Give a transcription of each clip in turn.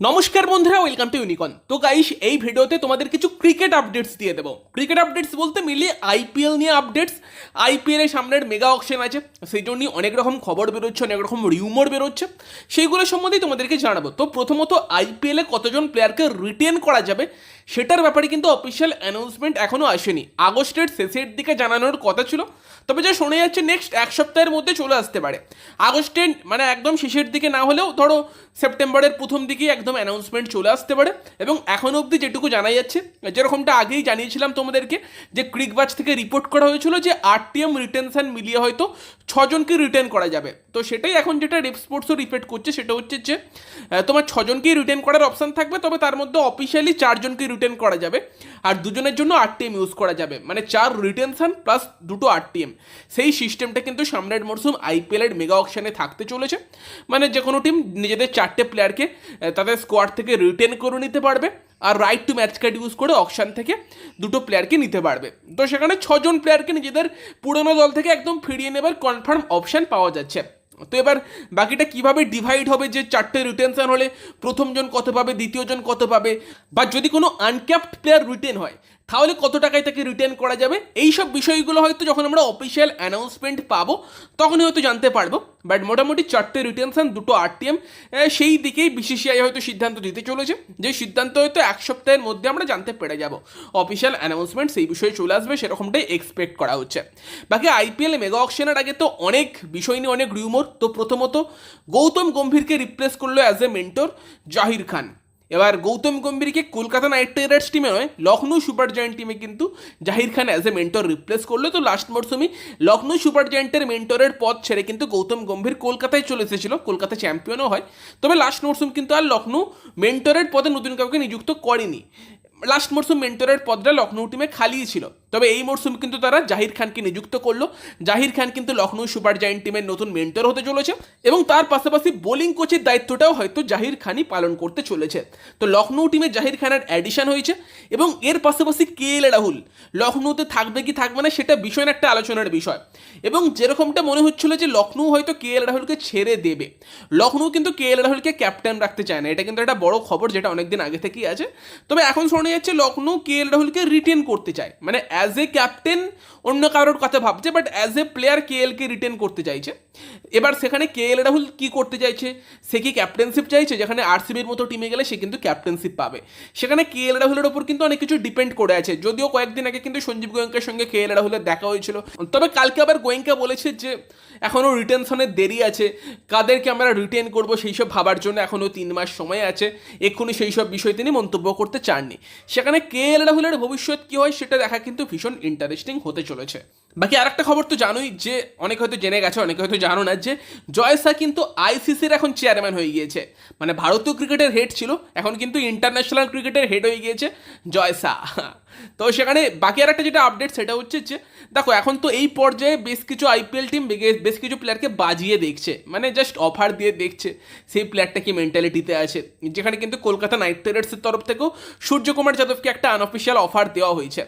নমস্কার বন্ধুরা welcome to ইউনিকন তো গাইস এই ভিডিওতে তোমাদের কিছু ক্রিকেট আপডেটস দিয়ে দেবো। ক্রিকেট আপডেটস বলতে মিলিয়ে আইপিএল নিয়ে আপডেটস আইপিএলের সামনের মেগা অকশন আছে, সেই জন্যই অনেক রকম খবর বেরোচ্ছে, অনেক রকম রিউমর বেরোচ্ছে। সেইগুলো সম্বন্ধেই তোমাদেরকে জানাব। তো প্রথমত আইপিএলে কতজন প্লেয়ারকে রিটেন করা যাবে সেটার ব্যাপারে কিন্তু অফিসিয়াল অ্যানাউন্সমেন্ট এখনও আসেনি। আগস্টের শেষের দিকে জানানোর কথা ছিল। তবে যা শোনা যাচ্ছে নেক্সট এক সপ্তাহের মধ্যে চলে আসতে পারে। আগস্টের মানে একদম শেষের দিকে না হলেও ধরো সেপ্টেম্বরের প্রথম দিকেই একদম অ্যানাউন্সমেন্ট চলে আসতে পারে। এবং এখনও অবধি যেটুকু জানা যাচ্ছে, যেরকমটা আগেই জানিয়েছিলাম তোমাদেরকে, যে ক্রিকবাজ থেকে রিপোর্ট করা হয়েছিল যে আরটিএম রিটেনশন মিলিয়ে হয়তো ছজনকে রিটেন করা যাবে। তো সেটাই এখন যেটা রেপ স্পোর্টসও রিপোর্ট করছে, সেটা হচ্ছে যে তোমার ছজনকেই রিটেন করার অপশান থাকবে, তবে তার মধ্যে অফিসিয়ালি চারজনকে রিটেন করা যাবে। আর দুজনের জন্য আরটিএম ইউজ করা যাবে। মানে চার রিটেনশন প্লাস দুটো আরটিএম সেই সিস্টেমটা কিন্তু সামনের মরশুম আইপিএলের মেগা অকশনে থাকতে চলেছে। মানে যে কোনো টিম নিজেদের চারটে প্লেয়ারকে তাদের স্কোয়াড থেকে রিটেন করে নিতে পারবে আর right to match card use করে অকশন থেকে দুটো প্লেয়ারকে নিতে পারবে। তো সেখানে ছজন প্লেয়ারকে নিজেদের পুরনো দল থেকে একদম ফিরিয়ে নেবার কনফার্ম অপশন পাওয়া যাচ্ছে। তো এবার বাকিটা কীভাবে ডিভাইড হবে যে চারটে রিটেনশন হলে প্রথমজন কত পাবে, দ্বিতীয়জন কত পাবে? বা যদি কোনো আনক্যাপ্ট প্লেয়ার রিটেন হয় তাহলে কত টাকায় তাকে রিটার্ন করা যাবে? এই সব বিষয়গুলো হয়তো যখন আমরা অফিসিয়াল অ্যানাউন্সমেন্ট পাবো, তখনই হয়তো জানতে পারব। বাট মোটামুটি চারটে রিটেনশন দুটো আরটিএম সেই দিকেই বিসিসিআই হয়তো সিদ্ধান্ত দিতে চলেছে। যে সিদ্ধান্ত হয়তো এক সপ্তাহের মধ্যে আমরা জানতে পেরে যাব। অফিসিয়াল অ্যানাউন্সমেন্ট সেই বিষয়ে চলে আসবে, সেরকমটাই এক্সপেক্ট করা হচ্ছে। বাকি আইপিএল মেগা অকশনের আগে তো অনেক বিষয় নিয়ে অনেক রিউমর তো প্রথমত গৌতম গম্ভীরকে রিপ্লেস করল as a mentor Zaheer Khan. এবার গৌতম গম্ভীরকে কলকাতা নাইট রাইডার্স টিমে নয় লখনৌ সুপার জয়েন্ট টিমে কিন্তু Zaheer Khan as a mentor replace করল। তো লাস্ট মরসুমি লখনৌ সুপার জয়েন্টের মেন্টরের পথ ছেড়ে কিন্তু গৌতম গম্ভীর কলকাতায় চলে এসেছিল, কলকাতা চ্যাম্পিয়নও হয়। তবে লাস্ট মরসুম কিন্তু আর লখনৌ মেন্টরের পদে নতুন কাউকে নিযুক্ত করেনি। লাস্ট মরসুম মেন্টরের পদটা লখনৌ টিমে খালিই ছিল। তবে এই মরসুম কিন্তু তারা জাহির খানকে নিযুক্ত করল। জাহির খান কিন্তু লখনৌ সুপার জায়েন্ট টিমের নতুন মেন্টর হতে চলেছে এবং তার পাশাপাশি বোলিং কোচের দায়িত্বটাও হয়তো জাহির খানই পালন করতে চলেছে। তো লখনৌ টিমে জাহির খানের অ্যাডিশন হয়েছে এবং এর পাশাপাশি কে এল রাহুল? লখনৌতে থাকবে কি থাকবে না সেটা বিষয় একটা আলোচনার বিষয়। এবং যেরকমটা মনে হচ্ছিল যে লখনৌ হয়তো কে এল রাহুলকে ছেড়ে দেবে। লখনৌ কিন্তু কে এল রাহুলকে ক্যাপ্টেন রাখতে চায় না। এটা কিন্তু একটা বড় খবর যেটা অনেকদিন আগে থেকেই আছে। তবে এখন শোনা যাচ্ছে লখনৌ কে এল রাহুলকে রিটেন করতে চায়। মানে অ্যাজ এ ক্যাপ্টেন অন্য কারোর কথা ভাবছে বাট অ্যাজ এ প্লেয়ার কে এলকে রিটেন করতে চাইছে। এবার সেখানে কে এল রাহুল কি করতে চাইছে? সে কি ক্যাপ্টেনশিপ চাইছে? যেখানে আরসিবির মতো টিমে গেলে সে কিন্তু ক্যাপ্টেনশিপ পাবে। সেখানে কে এল রাহুলের ওপর কিন্তু অনেক কিছু ডিপেন্ড করে আছে। যদিও কয়েকদিন আগে কিন্তু সঞ্জীব গোয়েঙ্কার সঙ্গে কে এল রাহুলের দেখা হয়েছিল। তবে কালকে আবার গোয়েঙ্কা বলেছে যে এখনও রিটেনশনের দেরি আছে। কাদেরকে আমরা রিটেন করব সেই সব ভাবার জন্য এখনও তিন মাস সময় আছে। এক্ষুনি সেই সব বিষয় তিনি মন্তব্য করতে চাননি। সেখানে কে এল রাহুলের ভবিষ্যৎ কী হয় সেটা দেখা কিন্তু ভীষণ ইন্টারেস্টিং হতে চলেছে। বাকি আরেকটা খবর তো জানোই যে অনেকে হয়তো জেনে গেছে, অনেকে হয়তো জানো না যে জয়সা কিন্তু আইসিসির এখন চেয়ারম্যান হয়ে গিয়েছে। মানে ভারতীয় ক্রিকেটের হেড ছিল, এখন কিন্তু ইন্টারন্যাশনাল ক্রিকেটের হেড হয়ে গিয়েছে জয়সা। তো সেখানে বাকি আর একটা যেটা আপডেট সেটা হচ্ছে যে, দেখো, এখন তো এই পর্যায়ে বেশ কিছু আইপিএল টিম বেশ কিছু প্লেয়ারকে বাজিয়ে দেখছে। মানে জাস্ট অফার দিয়ে দেখছে। সেই প্লেয়ারটা কি মেন্টালিটিতে আছে? যেখানে কিন্তু কলকাতা নাইট রাইডার্সের তরফ থেকেও সূর্যকুমার যাদবকে একটা আনঅফিসিয়াল অফার দেওয়া হয়েছে।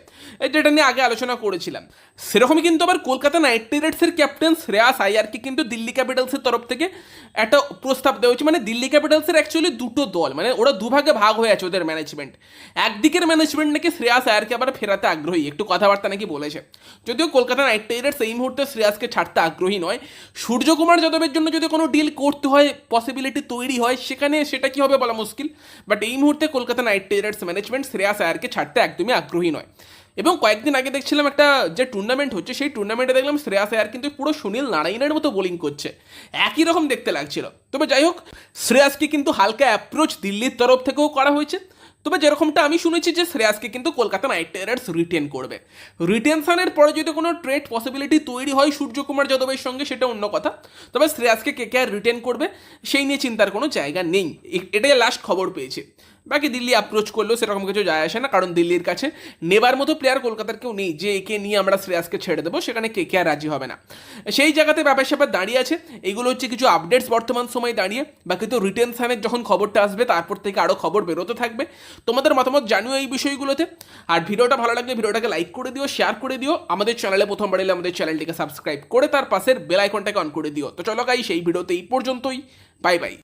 যেটা নিয়ে আগে আলোচনা করেছিলাম। সেরকমই কিন্তু আবার কলকাতা নাইট রাইডার্সের ক্যাপ্টেন শ্রেয়াস আয়ারকে কিন্তু দিল্লি ক্যাপিটালসের তরফ থেকে একটা প্রস্তাব দেওয়া হয়েছে। মানে দিল্লি ক্যাপিটালসের অ্যাকচুয়ালি দুটো দল। মানে ওরা দুভাগে ভাগ হয়ে আছে ওদের ম্যানেজমেন্ট একদিকের ম্যানেজমেন্ট নাকি শ্রেয়াস আয়ারকে আবার ফেরাতে আগ্রহী। একটু কথাবার্তা নাকি বলেছে। যদিও কলকাতা নাইট রাইডার্স এই মুহূর্তে শ্রেয়াসকে ছাড়তে আগ্রহী নয়। সূর্যকুমার যাদবের জন্য যদি কোনো ডিল করতে হয় পসিবিলিটি তৈরি হয়, সেখানে সেটা কি হবে বলা মুশকিল। বাট এই মুহূর্তে Kolkata Knight Riders management Shreyas আয়ারকে ছাড়তে একদমই আগ্রহী নয়। এবং কয়েকদিন আগে দেখছিলাম একটা যে টুর্নামেন্ট হচ্ছে, সেই টুর্নামেন্টে দেখলাম শ্রেয়াস আয়ার কিন্তু পুরো সুনীল নারায়ণের মতো বোলিং করছে। একই রকম দেখতে লাগছিল। তবে যাই হোক, শ্রেয়াসকে কিন্তু হালকা অ্যাপ্রোচ দিল্লির তরফ থেকেও করা হয়েছে। তবে যেরকমটা আমি শুনেছি যে শ্রেয়াসকে কিন্তু কলকাতা নাইট রাইডার্স রিটেন করবে। রিটেনশনের পরে যদি কোনো ট্রেড পসিবিলিটি তৈরি হয় সূর্যকুমার যাদবের সঙ্গে, সেটা অন্য কথা। তবে শ্রেয়াসকে কে কে আর রিটেন করবে, সেই নিয়ে চিন্তার কোনো জায়গা নেই। এটাই লাস্ট খবর পেয়েছে। বাকি দিল্লি অ্যাপ্রোচ করলেও সেরকম কিছু যায় আসে না, কারণ দিল্লির কাছে নেবার মতো প্লেয়ার কলকাতার কেউ নেই। যে একে নিয়ে আমরা শ্রেয়াসকে ছেড়ে দেবো, সেখানে কে কে আর রাজি হবে না। সেই জায়গাতে ব্যাপার স্যাপার দাঁড়িয়ে আছে। এইগুলো হচ্ছে কিছু আপডেটস বর্তমান সময়ে দাঁড়িয়ে। বাকি তো রিটেনশনের যখন খবরটা আসবে, তারপর থেকে আরও খবর বেরোতে থাকবে। তোমাদের মতামত জানিও এই বিষয়গুলোতে। আর ভিডিওটা ভালো লাগলে ভিডিওটাকে লাইক করে দিও শেয়ার করে দিও। আমাদের চ্যানেলে প্রথমবার এলে আমাদের চ্যানেলটিকে সাবস্ক্রাইব করে তার পাশের বেল আইকনটাকে অন করে দিও। তো চলো গাই সেই ভিডিওতে এই পর্যন্তই। Bye bye